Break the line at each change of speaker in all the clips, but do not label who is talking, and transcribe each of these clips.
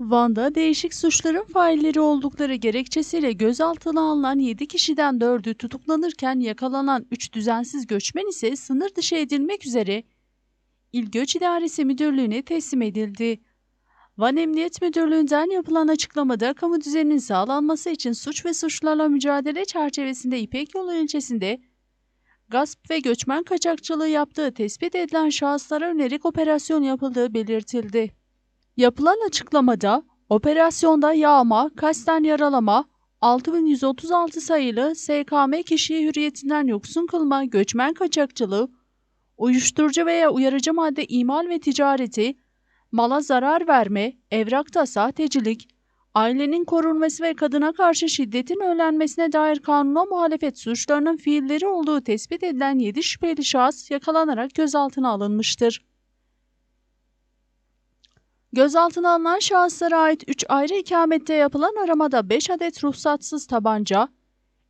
Van'da değişik suçların failleri oldukları gerekçesiyle gözaltına alınan 7 kişiden 4'ü tutuklanırken yakalanan 3 düzensiz göçmen ise sınır dışı edilmek üzere İl Göç İdaresi Müdürlüğü'ne teslim edildi. Van Emniyet Müdürlüğü'nden yapılan açıklamada kamu düzeninin sağlanması için suç ve suçlarla mücadele çerçevesinde İpek Yolu ilçesinde gasp ve göçmen kaçakçılığı yaptığı tespit edilen şahıslara yönelik operasyon yapıldığı belirtildi. Yapılan açıklamada operasyonda yağma, kasten yaralama, 6136 sayılı SKM kişiyi hürriyetinden yoksun kılma, göçmen kaçakçılığı, uyuşturucu veya uyarıcı madde imal ve ticareti, mala zarar verme, evrakta sahtecilik, ailenin korunması ve kadına karşı şiddetin önlenmesine dair kanuna muhalefet suçlarının fiilleri olduğu tespit edilen 7 şüpheli şahıs yakalanarak gözaltına alınmıştır. Gözaltına alınan şahıslara ait 3 ayrı ikamette yapılan aramada 5 adet ruhsatsız tabanca,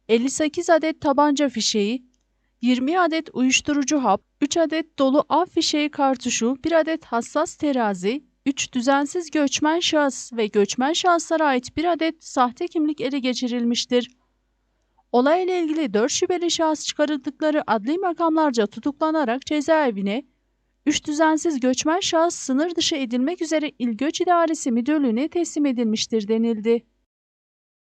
58 adet tabanca fişeği, 20 adet uyuşturucu hap, 3 adet dolu av fişeği kartuşu, 1 adet hassas terazi, 3 düzensiz göçmen şahıs ve göçmen şahıslara ait 1 adet sahte kimlik ele geçirilmiştir. Olayla ilgili 4 şüpheli şahıs çıkarıldıkları adli makamlarca tutuklanarak cezaevine, 3 düzensiz göçmen şahıs sınır dışı edilmek üzere İl Göç İdaresi Müdürlüğü'ne teslim edilmiştir denildi.